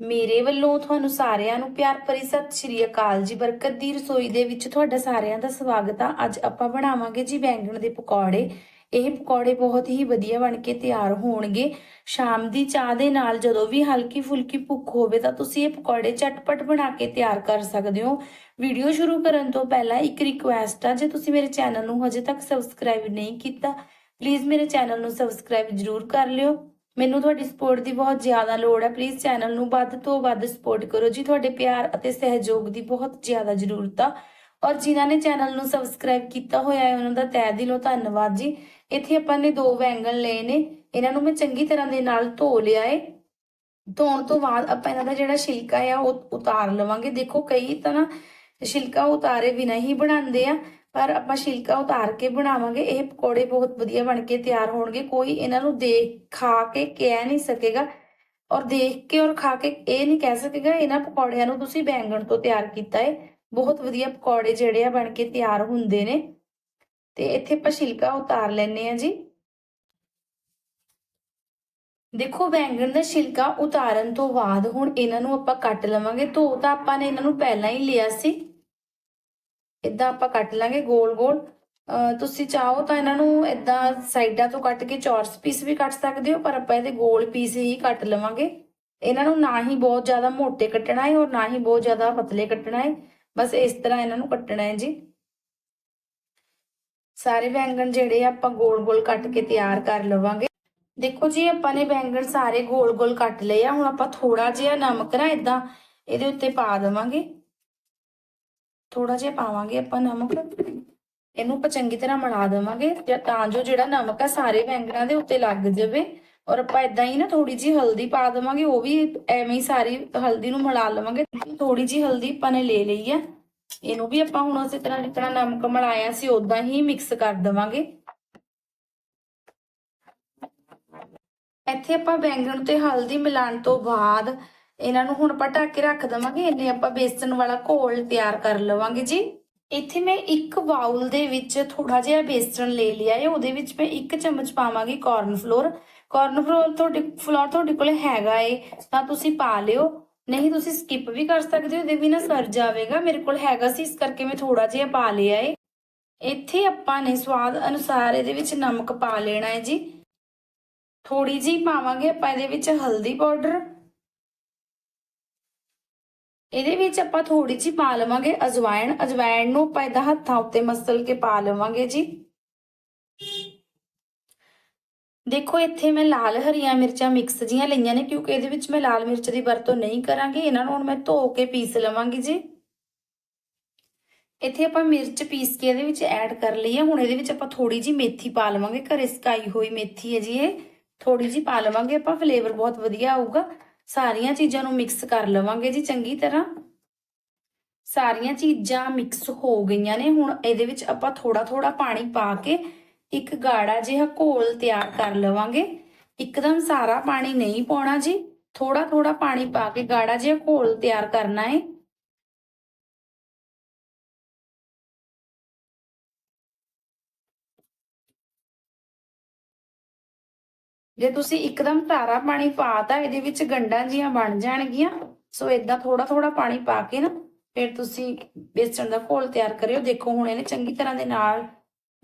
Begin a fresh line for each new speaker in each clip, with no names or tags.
ਮੇਰੇ ਵੱਲੋਂ ਤੁਹਾਨੂੰ ਸਾਰਿਆਂ ਨੂੰ ਪਿਆਰ ਭਰੀ ਸਤਿ ਸ਼੍ਰੀ ਅਕਾਲ ਜੀ। ਬਰਕਤ ਦੀ ਰਸੋਈ ਦੇ ਵਿੱਚ ਤੁਹਾਡਾ ਸਾਰਿਆਂ ਦਾ ਸਵਾਗਤ ਆ। ਅੱਜ ਆਪਾਂ ਬਣਾਵਾਂਗੇ ਜੀ ਬੈਂਗਣ ਦੇ ਪਕੌੜੇ। ਇਹ ਪਕੌੜੇ ਬਹੁਤ ਹੀ ਵਧੀਆ ਬਣ ਕੇ ਤਿਆਰ ਹੋਣਗੇ। ਸ਼ਾਮ ਦੀ ਚਾਹ ਦੇ ਨਾਲ ਜਦੋਂ ਵੀ ਹਲਕੀ ਫੁਲਕੀ ਭੁੱਖ ਹੋਵੇ ਤਾਂ ਤੁਸੀਂ ਇਹ ਪਕੌੜੇ ਝਟਪਟ ਬਣਾ ਕੇ ਤਿਆਰ ਕਰ ਸਕਦੇ ਹੋ। ਵੀਡੀਓ ਸ਼ੁਰੂ ਕਰਨ ਤੋਂ ਪਹਿਲਾਂ ਇੱਕ ਰਿਕੁਐਸਟ ਆ, ਜੇ ਤੁਸੀਂ ਮੇਰੇ ਚੈਨਲ ਨੂੰ ਹਜੇ ਤੱਕ ਸਬਸਕ੍ਰਾਈਬ ਨਹੀਂ ਕੀਤਾ ਪਲੀਜ਼ ਮੇਰੇ ਚੈਨਲ ਨੂੰ ਸਬਸਕ੍ਰਾਈਬ ਜ਼ਰੂਰ ਕਰ ਲਿਓ। ਮੈਨੂੰ ਤੁਹਾਡੀ ਸਪੋਰਟ ਦੀ ਬਹੁਤ ਜ਼ਿਆਦਾ ਲੋੜ ਹੈ। ਪਲੀਜ਼ ਚੈਨਲ ਨੂੰ ਵੱਧ ਤੋਂ ਵੱਧ ਸਪੋਰਟ ਕਰੋ ਜੀ। ਤੁਹਾਡੇ ਪਿਆਰ ਅਤੇ ਸਹਿਯੋਗ ਦੀ ਬਹੁਤ ਜ਼ਿਆਦਾ ਜ਼ਰੂਰਤ ਆ। ਔਰ ਜਿਨ੍ਹਾਂ ਨੇ ਚੈਨਲ ਨੂੰ ਸਬਸਕ੍ਰਾਈਬ ਕੀਤਾ ਹੋਇਆ ਹੈ, ਉਹਨਾਂ ਦਾ ਤਹਿ ਦਿਲੋਂ ਧੰਨਵਾਦ ਜੀ। ਇੱਥੇ ਆਪਾਂ ਨੇ ਦੋ ਬੈਂਗਣ ਲਏ ਨੇ। ਇਹਨਾਂ ਨੂੰ ਮੈਂ ਚੰਗੀ ਤਰ੍ਹਾਂ ਦੇ ਨਾਲ ਧੋ ਲਿਆ ਏ। ਧੋਣ ਤੋਂ ਬਾਅਦ ਆਪਾਂ ਇਹਨਾਂ ਦਾ ਜਿਹੜਾ ਛਿਲਕਾ ਆ, ਉਹ ਉਤਾਰ ਲਵਾਂਗੇ। ਦੇਖੋ, ਕਈ ਤਾਂ ਨਾ ਛਿਲਕਾ ਉਤਾਰੇ ਬਿਨਾਂ ਹੀ ਬਣਾਉਂਦੇ ਆ, ਪਰ ਆਪਾਂ ਛਿਲਕਾ ਉਤਾਰ ਕੇ ਬਣਾਵਾਂਗੇ। ਇਹ ਪਕੌੜੇ ਬਹੁਤ ਵਧੀਆ ਬਣ ਕੇ ਤਿਆਰ ਹੋਣਗੇ। ਕੋਈ ਇਹਨਾਂ ਨੂੰ ਦੇਖ, ਖਾ ਕੇ ਕਹਿ ਨਹੀਂ ਸਕੇਗਾ। ਔਰ ਦੇਖ ਕੇ ਔਰ ਖਾ ਕੇ ਇਹ ਨਹੀਂ ਕਹਿ ਸਕੇਗਾ, ਇਹਨਾਂ ਪਕੌੜਿਆਂ ਨੂੰ ਤੁਸੀਂ ਬੈਂਗਣ ਤੋਂ ਤਿਆਰ ਕੀਤਾ ਹੈ ਬਹੁਤ ਵਧੀਆ ਪਕੌੜੇ ਜਿਹੜੇ ਆ ਬਣ ਕੇ ਤਿਆਰ ਹੁੰਦੇ ਨੇ। ਤੇ ਇੱਥੇ ਆਪਾਂ ਛਿਲਕਾ ਉਤਾਰ ਲੈਣੇ ਆ ਜੀ। ਦੇਖੋ ਬੈਂਗਣ ਦਾ ਛਿਲਕਾ ਉਤਾਰਨ ਤੋਂ ਬਾਅਦ ਹੁਣ ਇਹਨਾਂ ਨੂੰ ਆਪਾਂ ਕੱਟ ਲਵਾਂਗੇ। ਧੋ ਤਾਂ ਆਪਾਂ ਨੇ ਇਹਨਾਂ ਨੂੰ ਪਹਿਲਾਂ ਹੀ ਲਿਆ ਸੀ। ਇਦਾਂ ਆਪਾਂ ਕੱਟ ਲਾਂਗੇ ਗੋਲ ਗੋਲ। ਤੁਸੀਂ ਚਾਹੋ ਤਾਂ ਇਹਨਾਂ ਨੂੰ ਇਦਾਂ ਸਾਈਡਾਂ ਤੋਂ ਕੱਟ ਕੇ ਚੌਰਸ ਪੀਸ ਵੀ ਕੱਟ ਸਕਦੇ ਹੋ, ਪਰ ਆਪਾਂ ਇਹਦੇ ਗੋਲ ਪੀਸ ਹੀ ਕੱਟ ਲਵਾਂਗੇ। ਇਹਨਾਂ ਨੂੰ ਨਾ ਹੀ ਬਹੁਤ ਜ਼ਿਆਦਾ ਮੋਟੇ ਕੱਟਣਾ ਹੈ ਔਰ ਨਾ ਹੀ ਬਹੁਤ ਜ਼ਿਆਦਾ ਪਤਲੇ ਕੱਟਣਾ ਹੈ। ਬਸ ਇਸ ਤਰ੍ਹਾਂ ਇਹਨਾਂ ਨੂੰ ਕੱਟਣਾ ਹੈ ਜੀ। ਸਾਰੇ ਬੈਂਗਣ ਜਿਹੜੇ ਆਪਾਂ ਗੋਲ ਗੋਲ ਕੱਟ ਕੇ ਤਿਆਰ ਕਰ ਲਵਾਂਗੇ। ਦੇਖੋ ਜੀ, ਆਪਾਂ ਨੇ ਬੈਂਗਣ ਸਾਰੇ ਗੋਲ ਗੋਲ ਕੱਟ ਲਏ ਆ। ਹੁਣ ਆਪਾਂ ਥੋੜਾ ਜਿਹਾ ਨਮਕ ਨਾ ਇਦਾਂ ਇਹਦੇ ਉੱਤੇ ਪਾ ਦੇਵਾਂਗੇ। ਥੋੜਾ ਜਿਹਾ ਪਾਵਾਂਗੇ ਆਪਾਂ ਨਮਕ। ਇਹਨੂੰ ਆਪਾਂ ਚੰਗੀ ਤਰ੍ਹਾਂ ਮਿਲਾ ਦੇਵਾਂਗੇ ਤਾਂ ਜੋ ਜਿਹੜਾ ਨਮਕ ਆ ਸਾਰੇ ਬੈਂਗਣਾਂ ਦੇ ਉੱਤੇ ਲੱਗ ਜਾਵੇ। ਔਰ ਆਪਾਂ ਇਦਾਂ ਹੀ ਨਾ ਥੋੜੀ ਜੀ ਹਲਦੀ ਪਾ ਦੇਵਾਂਗੇ। ਉਹ ਵੀ ਐਵੇਂ ਹੀ ਸਾਰੀ ਹਲਦੀ ਨੂੰ ਮਿਲਾ ਲਵਾਂਗੇ। ਥੋੜੀ ਜੀ ਹਲਦੀ ਆਪਾਂ ਨੇ ਲੈ ਲਈ ਆ। ਇਹਨੂੰ ਵੀ ਆਪਾਂ ਹੁਣ ਉਸੇ ਤਰ੍ਹਾਂ ਜਿਸ ਨਮਕ ਮਿਲਾਇਆ ਸੀ ਉਦਾਂ ਹੀ ਮਿਕਸ ਕਰ ਦੇਵਾਂਗੇ। ਇੱਥੇ ਆਪਾਂ ਬੈਂਗਣ ਤੇ ਹਲਦੀ ਮਿਲਾਉਣ ਤੋਂ ਬਾਅਦ ਇਹਨਾਂ ਨੂੰ ਹੁਣ ਆਪਾਂ ਕੇ ਰੱਖ ਦਵਾਂਗੇ, ਇਹਨੇ ਆਪਾਂ ਬੇਸਨ ਵਾਲਾ ਘੋਲ ਤਿਆਰ ਕਰ ਲਵਾਂਗੇ ਜੀ। ਇੱਥੇ ਮੈਂ ਇੱਕ ਬਾਉਲ ਦੇ ਵਿੱਚ ਥੋੜਾ ਜਿਹਾ ਬੇਸਨ ਲੈ ਲਿਆ ਹੈ, ਉਹਦੇ ਵਿੱਚ ਮੈਂ ਇੱਕ ਚਮਚ ਪਾਵਾਂਗੀ ਕਾਰਨ ਫਲੋਰ ਕਾਰਨ ਫਲੋਰ ਤੁਹਾਡੇ ਫਲੋਰ ਤੁਹਾਡੇ ਕੋਲ ਹੈਗਾ ਏ, ਤਾਂ ਤੁਸੀਂ ਪਾ ਲਿਓ। ਨਹੀਂ, ਤੁਸੀਂ ਸਕਿਪ ਵੀ ਕਰ ਸਕਦੇ ਹੋ, ਉਹਦੇ ਵੀ ਨਾ ਸਰ ਜਾਵੇਗਾ। ਮੇਰੇ ਕੋਲ ਹੈਗਾ ਸੀ, ਇਸ ਕਰਕੇ ਮੈਂ ਥੋੜਾ ਜਿਹਾ ਪਾ ਲਿਆ ਏ। ਇੱਥੇ ਆਪਾਂ ਨੇ ਸਵਾਦ ਅਨੁਸਾਰ ਇਹਦੇ ਵਿੱਚ ਨਮਕ ਪਾ ਲੈਣਾ ਹੈ ਜੀ। ਥੋੜੀ ਜੀ ਪਾਵਾਂਗੇ ਆਪਾਂ ਇਹਦੇ ਵਿੱਚ ਹਲਦੀ ਪਾਊਡਰ। ਇਹਦੇ ਵਿੱਚ ਆਪਾਂ ਥੋੜੀ ਜਿਹੀ ਪਾ ਲਵਾਂਗੇ ਅਜਵਾਇਣ। ਅਜਵਾਇਣ ਨੂੰ ਆਪਾਂ ਇਹਦਾ ਹੱਥਾਂ ਉੱਤੇ ਮਸਲ ਕੇ ਪਾ ਲਵਾਂਗੇ ਜੀ। ਦੇਖੋ, ਇੱਥੇ ਮੈਂ ਲਾਲ ਹਰੀਆਂ ਮਿਰਚਾਂ ਮਿਕਸ ਜੀਆਂ ਲਈਆਂ ਨੇ, ਕਿਉਂਕਿ ਇਹਦੇ ਵਿੱਚ ਮੈਂ ਲਾਲ ਮਿਰਚ ਦੀ ਵਰਤੋਂ ਨਹੀਂ ਕਰਾਂਗੀ। ਇਹਨਾਂ ਨੂੰ ਹੁਣ ਮੈਂ ਧੋ ਕੇ ਪੀਸ ਲਵਾਂਗੀ ਜੀ। ਇੱਥੇ ਆਪਾਂ ਮਿਰਚ ਪੀਸ ਕੇ ਇਹਦੇ ਵਿੱਚ ਐਡ ਕਰ ਲਈ ਹੈ। ਹੁਣ ਇਹਦੇ ਵਿੱਚ ਆਪਾਂ ਥੋੜੀ ਜੀ ਮੇਥੀ ਪਾ ਲਵਾਂਗੇ। ਘਰੇ ਸਕਾਈ ਹੋਈ ਮੇਥੀ ਹੈ ਜੀ ਇਹ। ਥੋੜੀ ਜੀ ਪਾ ਲਵਾਂਗੇ ਆਪਾਂ। ਫਲੇਵਰ ਬਹੁਤ ਵਧੀਆ ਆਊਗਾ। ਸਾਰੀਆਂ ਚੀਜ਼ਾਂ ਨੂੰ ਮਿਕਸ ਕਰ ਲਵਾਂਗੇ ਜੀ ਚੰਗੀ ਤਰ੍ਹਾਂ। ਸਾਰੀਆਂ ਚੀਜ਼ਾਂ ਮਿਕਸ ਹੋ ਗਈਆਂ ਨੇ। ਹੁਣ ਇਹਦੇ ਵਿੱਚ ਆਪਾਂ ਥੋੜਾ ਥੋੜਾ ਪਾਣੀ ਪਾ ਕੇ ਇੱਕ ਗਾੜਾ ਜਿਹਾ ਘੋਲ ਤਿਆਰ ਕਰ ਲਵਾਂਗੇ। ਇੱਕਦਮ ਸਾਰਾ ਪਾਣੀ ਨਹੀਂ ਪਾਉਣਾ ਜੀ। ਥੋੜਾ ਥੋੜਾ ਪਾਣੀ ਪਾ ਕੇ ਗਾੜਾ ਜਿਹਾ ਘੋਲ ਤਿਆਰ ਕਰਨਾ ਹੈ ਜੇ ਤੁਸੀਂ ਇੱਕਦਮ ਸਾਰਾ ਪਾਣੀ ਪਾਤਾ ਇਹਦੇ ਵਿੱਚ ਗੰਡਾਂ ਜੀਆਂ ਬਣ ਜਾਣਗੀਆਂ। ਸੋ ਇਦਾਂ ਥੋੜਾ ਥੋੜਾ ਪਾਣੀ ਪਾ ਕੇ ਨਾ, ਫਿਰ ਤੁਸੀਂ ਬੇਸਣ ਦਾ ਘੋਲ ਤਿਆਰ ਕਰਿਓ। ਦੇਖੋ, ਹੁਣ ਇਹਨੇ ਚੰਗੀ ਤਰ੍ਹਾਂ ਦੇ ਨਾਲ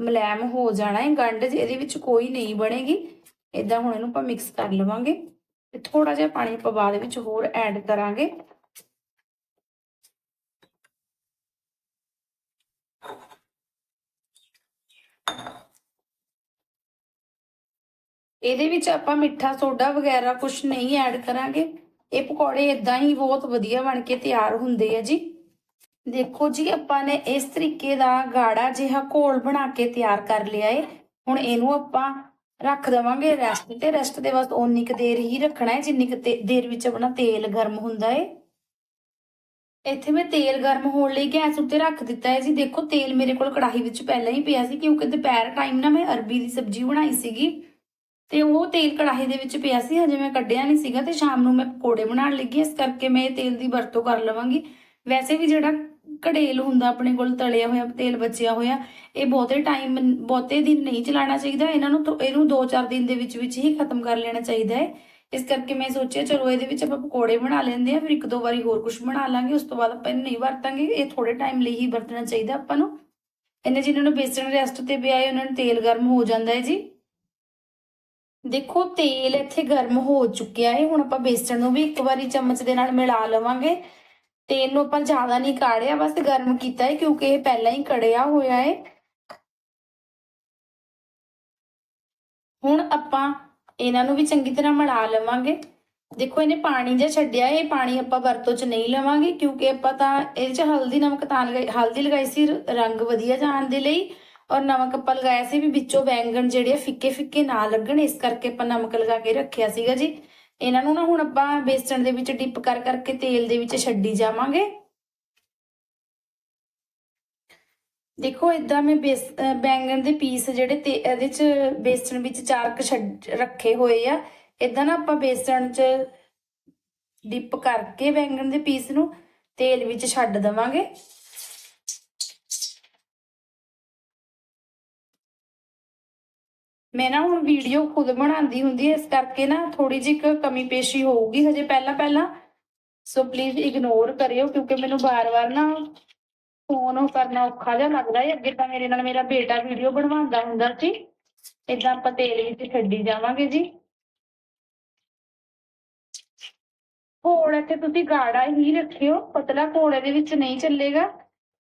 ਮਲੈਮ ਹੋ ਜਾਣਾ ਹੈ, ਗੰਢ ਇਹਦੇ ਵਿੱਚ ਕੋਈ ਨਹੀਂ ਬਣੇਗੀ ਇਦਾਂ ਹੁਣ ਇਹਨੂੰ ਆਪਾਂ ਮਿਕਸ ਕਰ ਲਵਾਂਗੇ ਤੇ ਥੋੜਾ ਜਿਹਾ ਪਾਣੀ ਆਪਾਂ ਬਾਅਦ ਵਿੱਚ ਹੋਰ ਐਡ ਕਰਾਂਗੇ। ਇਹਦੇ ਵਿੱਚ ਆਪਾਂ ਮਿੱਠਾ ਸੋਡਾ ਵਗੈਰਾ ਕੁਝ ਨਹੀਂ ਐਡ ਕਰਾਂਗੇ। ਇਹ ਪਕੌੜੇ ਇਦਾਂ ਹੀ ਬਹੁਤ ਵਧੀਆ ਬਣ ਕੇ ਤਿਆਰ ਹੁੰਦੇ ਆ ਜੀ। ਦੇਖੋ ਜੀ, ਆਪਾਂ ਨੇ ਇਸ ਤਰੀਕੇ ਦਾ ਗਾੜਾ ਜਿਹਾ ਘੋਲ ਬਣਾ ਕੇ ਤਿਆਰ ਕਰ ਲਿਆ ਏ। ਹੁਣ ਇਹਨੂੰ ਆਪਾਂ ਰੱਖ ਦਵਾਂਗੇ ਰੈਸਟ ਤੇ। ਰੈਸਟ ਦੇ ਵਾਸਤੇ ਓਨੀ ਕੁ ਦੇਰ ਹੀ ਰੱਖਣਾ ਹੈ ਜਿੰਨੀ ਕੁ ਦੇਰ ਵਿੱਚ ਆਪਣਾ ਤੇਲ ਗਰਮ ਹੁੰਦਾ ਏ। ਇੱਥੇ ਮੈਂ ਤੇਲ ਗਰਮ ਹੋਣ ਲਈ ਗੈਸ ਉੱਤੇ ਰੱਖ ਦਿੱਤਾ ਹੈ ਜੀ। ਦੇਖੋ, ਤੇਲ ਮੇਰੇ ਕੋਲ ਕੜਾਹੀ ਵਿੱਚ ਪਹਿਲਾਂ ਹੀ ਪਿਆ ਸੀ, ਕਿਉਂਕਿ ਦੁਪਹਿਰ ਟਾਈਮ ਨਾ ਮੈਂ ਅਰਬੀ ਦੀ ਸਬਜ਼ੀ ਬਣਾਈ ਸੀਗੀ। ਤੇ ਉਹ ਤੇਲ ਕੜਾਹੀ ਦੇ ਵਿੱਚ ਪਿਆ ਸੀ, ਹਜੇ ਮੈਂ ਕੱਢਿਆ ਨਹੀਂ ਸੀਗਾ ਤੇ ਸ਼ਾਮ ਨੂੰ ਮੈਂ ਪਕੌੜੇ ਬਣਾਉਣ ਲੱਗੀ ਇਸ ਕਰਕੇ ਮੈਂ ਇਹ ਤੇਲ ਦੀ ਵਰਤੋਂ ਕਰ ਲਵਾਂਗੀ। ਵੈਸੇ ਵੀ ਜਿਹੜਾ ਕੜੇਲ ਹੁੰਦਾ ਆਪਣੇ ਕੋਲ, ਤਲਿਆ ਹੋਇਆ ਤੇਲ ਬਚਿਆ ਹੋਇਆ, ਇਹ ਬਹੁਤੇ ਟਾਈਮ ਬਹੁਤੇ ਦਿਨ ਨਹੀਂ ਚਲਾਉਣਾ ਚਾਹੀਦਾ। ਇਹਨਾਂ ਨੂੰ ਇਹਨੂੰ 2-4 ਦਿਨ ਦੇ ਵਿੱਚ ਵਿੱਚ ਹੀ ਖਤਮ ਕਰ ਲੈਣਾ ਚਾਹੀਦਾ ਹੈ। ਇਸ ਕਰਕੇ ਮੈਂ ਸੋਚਿਆ, ਚਲੋ ਇਹਦੇ ਵਿੱਚ ਆਪਾਂ ਪਕੌੜੇ ਬਣਾ ਲੈਂਦੇ ਆ ਫਿਰ ਇੱਕ ਦੋ ਵਾਰੀ ਹੋਰ ਕੁਝ ਬਣਾ ਲਾਂਗੇ, ਉਸ ਤੋਂ ਬਾਅਦ ਆਪਾਂ ਇਹਨੂੰ ਨਹੀਂ ਵਰਤਾਂਗੇ। ਇਹ ਥੋੜੇ ਟਾਈਮ ਲਈ ਹੀ ਵਰਤਣਾ ਚਾਹੀਦਾ ਆਪਾਂ ਨੂੰ। ਇਹਨੇ ਜਿਹਨਾਂ ਨੂੰ ਬੇਸਣ ਰੈਸਟ ਤੇ ਪਿਆ ਹੈ, ਉਹਨਾਂ ਨੂੰ ਤੇਲ ਗਰਮ ਹੋ ਜਾਂਦਾ ਹੈ ਜੀ। ਦੇਖੋ, ਤੇਲ ਇੱਥੇ ਗਰਮ ਹੋ ਚੁੱਕਿਆ ਹੈ। ਹੁਣ ਆਪਾਂ ਬੇਸਣ ਨੂੰ ਵੀ ਇੱਕ ਵਾਰੀ ਚਮਚ ਦੇ ਨਾਲ ਮਿਲਾ ਲਵਾਂਗੇ। ਤੇਲ ਨੂੰ ਆਪਾਂ ਜ਼ਿਆਦਾ ਨਹੀਂ ਕਾੜਿਆ, ਬਸ ਗਰਮ ਕੀਤਾ ਹੈ ਕਿਉਂਕਿ ਇਹ ਪਹਿਲਾਂ ਹੀ ਕੜਿਆ ਹੋਇਆ ਹੈ ਹੁਣ ਆਪਾਂ ਇਹਨਾਂ ਨੂੰ ਵੀ ਚੰਗੀ ਤਰ੍ਹਾਂ ਮਿਲਾ ਲਵਾਂਗੇ। ਦੇਖੋ, ਇਹਨੇ ਪਾਣੀ ਜਿਹਾ ਛੱਡਿਆ ਇਹ ਪਾਣੀ ਆਪਾਂ ਵਰਤੋਂ 'ਚ ਨਹੀਂ ਲਵਾਂਗੇ, ਕਿਉਂਕਿ ਆਪਾਂ ਤਾਂ ਇਹਦੇ 'ਚ ਹਲਦੀ, ਨਮਕ ਤਾਂ ਲਗਾਈ, ਹਲਦੀ ਲਗਾਈ ਸੀ ਰੰਗ ਵਧੀਆ ਜਾਣ ਦੇ ਲਈ। ਔਰ ਨਮਕ ਆਪਾਂ ਲਗਾਇਆ ਸੀ ਵੀ ਵਿੱਚੋਂ ਬੈਂਗਣ ਜਿਹੜੇ ਆ ਫਿੱਕੇ ਫਿੱਕੇ ਨਾ ਲੱਗਣ, ਇਸ ਕਰਕੇ ਆਪਾਂ ਨਮਕ ਲਗਾ ਕੇ ਰੱਖਿਆ ਸੀਗਾ ਜੀ। ਇਹਨਾਂ ਨੂੰ ਨਾ ਹੁਣ ਆਪਾਂ ਬੇਸਣ ਦੇ ਵਿੱਚ ਡਿਪ ਕਰ ਕਰਕੇ ਤੇਲ ਦੇ ਵਿੱਚ ਛੱਡੀ ਜਾਵਾਂਗੇ। ਦੇਖੋ ਇਦਾਂ ਮੈਂ ਬੇਸ ਬੈਂਗਣ ਦੇ ਪੀਸ ਜਿਹੜੇ ਤੇ ਇਹਦੇ ਚ ਬੇਸਣ ਵਿੱਚ ਚਾਰ ਕੁ ਛੱਡ, ਰੱਖੇ ਹੋਏ ਆ। ਇਦਾਂ ਨਾ ਆਪਾਂ ਬੇਸਣ ਚ ਡਿਪ ਕਰਕੇ ਬੈਂਗਣ ਦੇ ਪੀਸ ਨੂੰ ਤੇਲ ਵਿੱਚ ਛੱਡ ਦਵਾਂਗੇ। ਮੈਂ ਨਾ ਹੁਣ ਵੀਡੀਓ ਖੁਦ ਬਣਾਉਂਦੀ ਹੁੰਦੀ ਹੈ, ਇਸ ਕਰਕੇ ਨਾ ਥੋੜੀ ਜਿਹੀ ਕਮੀ ਪੇਸ਼ੀ ਹੋਊਗੀ, ਹਜੇ ਪਹਿਲਾਂ ਪਹਿਲਾਂ। ਸੋ ਪਲੀਜ਼ ਇਗਨੋਰ ਕਰਿਓ, ਕਿਉਂਕਿ ਮੈਨੂੰ ਬਾਰ-ਬਾਰ ਨਾ ਫੋਨ ਉਹ ਕਰਨਾ ਔਖਾ ਜਿਹਾ ਲੱਗਦਾ ਹੈ। ਅੱਗੇ ਤਾਂ ਮੇਰੇ ਨਾਲ ਮੇਰਾ ਬੇਟਾ ਵੀਡੀਓ ਬਣਵਾਉਂਦਾ ਹੁੰਦਾ ਸੀ। ਇਦਾਂ ਆਪਾਂ ਤੇਲ ਵਿੱਚ ਛੱਡੀ ਜਾਵਾਂਗੇ ਜੀ। ਘੋਲ ਇੱਥੇ ਤੁਸੀਂ ਗਾੜਾ ਹੀ ਰੱਖਿਓ, ਪਤਲਾ ਘੋਲ ਦੇ ਵਿੱਚ ਨਹੀਂ ਚੱਲੇਗਾ।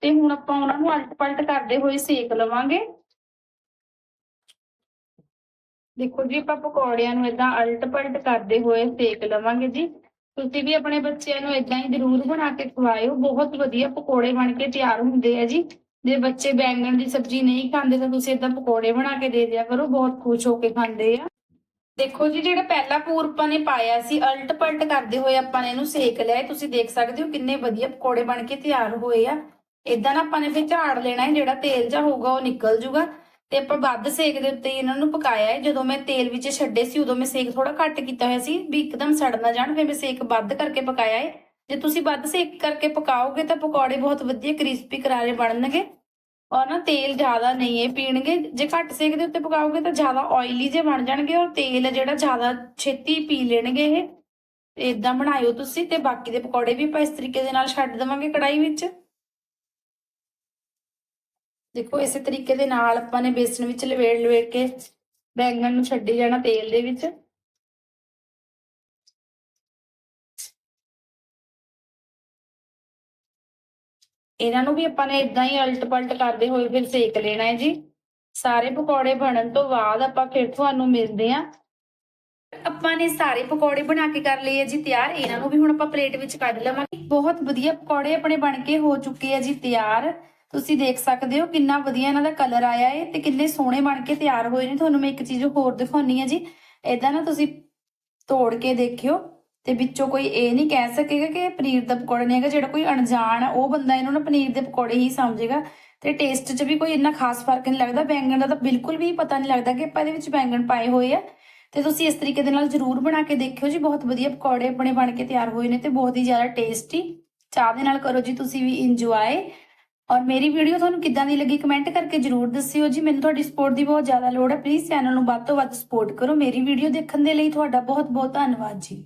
ਤੇ ਹੁਣ ਆਪਾਂ ਉਹਨਾਂ ਨੂੰ ਅਲਟ ਪਲਟ ਕਰਦੇ ਹੋਏ ਸੇਕ ਲਵਾਂਗੇ। ਦੇਖੋ ਜੀ, ਆਪਾਂ ਪਕੌੜਿਆਂ ਨੂੰ ਇਦਾਂ ਅਲਟ ਪਲਟ ਕਰਦੇ ਹੋਏ ਸੇਕ ਲਵਾਂਗੇ ਜੀ। ਤੁਸੀਂ ਵੀ ਆਪਣੇ ਬੱਚਿਆਂ ਨੂੰ ਇਦਾਂ ਹੀ ਜ਼ਰੂਰ ਬਣਾ ਕੇ ਖਵਾਇਓ। ਬਹੁਤ ਵਧੀਆ ਪਕੌੜੇ ਬਣ ਕੇ ਤਿਆਰ ਹੁੰਦੇ ਆ ਜੀ। ਜੇ ਬੱਚੇ ਬੈਂਗਣ ਦੀ ਸਬਜ਼ੀ ਨਹੀਂ ਖਾਂਦੇ ਤਾਂ ਤੁਸੀਂ ਇਦਾਂ ਪਕੌੜੇ ਬਣਾ ਕੇ ਦੇ ਦਿਆ ਕਰੋ, ਬਹੁਤ ਖੁਸ਼ ਹੋ ਕੇ ਖਾਂਦੇ ਆ। ਦੇਖੋ ਜੀ, ਜਿਹੜਾ ਪਹਿਲਾ ਪੂਰ ਆਪਾਂ ਨੇ ਪਾਇਆ ਸੀ ਅਲਟ ਪਲਟ ਕਰਦੇ ਹੋਏ ਆਪਾਂ ਨੇ ਇਹਨੂੰ ਸੇਕ ਲਿਆ ਤੁਸੀਂ ਦੇਖ ਸਕਦੇ ਹੋ ਕਿੰਨੇ ਵਧੀਆ ਪਕੌੜੇ ਬਣ ਕੇ ਤਿਆਰ ਹੋਏ ਆ। ਇਦਾਂ ਨਾ ਆਪਾਂ ਨੇ ਫਿਰ ਝਾੜ ਲੈਣਾ ਹੈ, ਜਿਹੜਾ ਤੇਲ ਜਾ ਹੋਊਗਾ ਉਹ ਨਿਕਲ ਜੂਗਾ। ਤੇ ਆਪਾਂ ਵੱਧ ਸੇਕ ਦੇ ਉੱਤੇ ਇਹਨਾਂ ਨੂੰ ਪਕਾਇਆ ਹੈ। ਜਦੋਂ ਮੈਂ ਤੇਲ ਵਿੱਚ ਛੱਡੇ ਸੀ, ਉਦੋਂ ਮੈਂ ਸੇਕ ਥੋੜਾ ਘੱਟ ਕੀਤਾ ਹੋਇਆ ਸੀ, ਵੀ ਇੱਕਦਮ ਸੜ ਨਾ ਜਾਣ, ਫਿਰ ਮੈਂ ਸੇਕ ਵੱਧ ਕਰਕੇ ਪਕਾਇਆ ਹੈ। ਜੇ ਤੁਸੀਂ ਵੱਧ ਸੇਕ ਕਰਕੇ ਪਕਾਓਗੇ ਤਾਂ ਪਕੌੜੇ ਬਹੁਤ ਵਧੀਆ ਕ੍ਰਿਸਪੀ ਕਰਾਰੇ ਬਣਨਗੇ ਔਰ ਨਾ ਤੇਲ ਜ਼ਿਆਦਾ ਨਹੀਂ ਇਹ ਪੀਣਗੇ। ਜੇ ਘੱਟ ਸੇਕ ਦੇ ਉੱਤੇ ਪਕਾਓਗੇ ਤਾਂ ਜ਼ਿਆਦਾ ਆਇਲੀ ਜੇ ਬਣ ਜਾਣਗੇ ਔਰ ਤੇਲ ਜਿਹੜਾ ਜ਼ਿਆਦਾ ਛੇਤੀ ਪੀ ਲੈਣਗੇ ਇਹ। ਤੇ ਇਦਾਂ ਬਣਾਇਓ ਤੁਸੀਂ ਤੇ ਬਾਕੀ ਦੇ ਪਕੌੜੇ ਵੀ ਆਪਾਂ ਇਸ ਤਰੀਕੇ ਦੇ ਨਾਲ ਛੱਡ ਦੇਵਾਂਗੇ ਕੜਾਈ ਵਿੱਚ। ਦੇਖੋ ਇਸੇ ਤਰੀਕੇ ਦੇ ਨਾਲ ਆਪਾਂ ਨੇ ਬੇਸਨ ਵਿੱਚ ਲਵੇੜ ਲਵੇੜ ਕੇ ਬੈਂਗਣ ਨੂੰ ਛੱਡੀ ਜਾਣਾ ਤੇਲ ਦੇ ਵਿੱਚ। ਇਹਨਾਂ ਨੂੰ ਵੀ ਆਪਾਂ ਨੇ ਇਦਾਂ ਹੀ ਅਲਟ ਪਲਟ ਕਰਦੇ ਹੋਏ ਫਿਰ ਸੇਕ ਲੈਣਾ ਹੈ ਜੀ। ਸਾਰੇ ਪਕੌੜੇ ਬਣਨ ਤੋਂ ਬਾਅਦ ਆਪਾਂ ਫਿਰ ਤੁਹਾਨੂੰ ਮਿਲਦੇ ਆਂ ਆਪਾਂ ਨੇ ਸਾਰੇ ਪਕੌੜੇ ਬਣਾ ਕੇ ਕਰ ਲਏ ਆ ਜੀ, ਤਿਆਰ। ਇਹਨਾਂ ਨੂੰ ਵੀ ਹੁਣ ਆਪਾਂ ਪਲੇਟ ਵਿੱਚ ਕੱਢ ਲਵਾਂਗੇ। ਬਹੁਤ ਵਧੀਆ ਪਕੌੜੇ ਆਪਣੇ ਬਣ ਕੇ ਹੋ ਚੁੱਕੇ ਆ ਜੀ, ਤਿਆਰ। ਤੁਸੀਂ ਦੇਖ ਸਕਦੇ ਹੋ ਕਿੰਨਾ ਵਧੀਆ ਇਹਨਾਂ ਦਾ ਕਲਰ ਆਇਆ ਹੈ ਤੇ ਕਿੰਨੇ ਸੋਹਣੇ ਬਣ ਕੇ ਤਿਆਰ ਹੋਏ ਨੇ। ਤੁਹਾਨੂੰ ਮੈਂ ਇੱਕ ਚੀਜ਼ ਹੋਰ ਦਿਖਾਉਣੀ ਹੈ ਜੀ। ਇਦਾਂ ਨਾ ਤੁਸੀਂ ਤੋੜ ਕੇ ਦੇਖਿਓ ਤੇ ਵਿੱਚੋਂ ਕੋਈ ਇਹ ਨਹੀਂ ਕਹਿ ਸਕੇਗਾ ਕਿ ਇਹ ਪਨੀਰ ਦਾ ਪਕੌੜਾ ਨਹੀਂ ਹੈਗਾ। ਜਿਹੜਾ ਕੋਈ ਅਣਜਾਣ ਉਹ ਬੰਦਾ ਇਹਨੂੰ ਨਾ ਪਨੀਰ ਦੇ ਪਕੌੜੇ ਹੀ ਸਮਝੇਗਾ ਤੇ ਟੇਸਟ 'ਚ ਵੀ ਕੋਈ ਇੰਨਾ ਖਾਸ ਫ਼ਰਕ ਨਹੀਂ ਲੱਗਦਾ। ਬੈਂਗਣ ਦਾ ਤਾਂ ਬਿਲਕੁਲ ਵੀ ਪਤਾ ਨਹੀਂ ਲੱਗਦਾ ਕਿ ਆਪਾਂ ਇਹਦੇ ਵਿੱਚ ਬੈਂਗਣ ਪਾਏ ਹੋਏ ਆ। ਤੇ ਤੁਸੀਂ ਇਸ ਤਰੀਕੇ ਦੇ ਨਾਲ ਜਰੂਰ ਬਣਾ ਕੇ ਦੇਖਿਓ ਜੀ। ਬਹੁਤ ਵਧੀਆ ਪਕੌੜੇ ਆਪਣੇ ਬਣ ਕੇ ਤਿਆਰ ਹੋਏ ਨੇ ਤੇ ਬਹੁਤ ਹੀ ਜ਼ਿਆਦਾ ਟੇਸਟੀ ਚਾਹ ਦੇ ਨਾਲ ਕਰੋ ਜੀ, ਤੁਸੀਂ ਵੀ ਇੰਜੋਏ ਔਰ ਮੇਰੀ ਵੀਡੀਓ ਤੁਹਾਨੂੰ ਕਿੱਦਾਂ ਦੀ ਲੱਗੀ ਕਮੈਂਟ ਕਰਕੇ ਜਰੂਰ ਦੱਸਿਓ ਜੀ। ਮੈਨੂੰ ਤੁਹਾਡੀ ਸਪੋਰਟ ਦੀ ਬਹੁਤ ਜ਼ਿਆਦਾ ਲੋੜ ਹੈ। ਪਲੀਜ਼ ਚੈਨਲ ਨੂੰ ਵੱਧ ਤੋਂ ਵੱਧ ਸਪੋਰਟ ਕਰੋ। ਮੇਰੀ ਵੀਡੀਓ ਦੇਖਣ ਦੇ ਲਈ ਤੁਹਾਡਾ ਬਹੁਤ ਬਹੁਤ ਧੰਨਵਾਦ ਜੀ।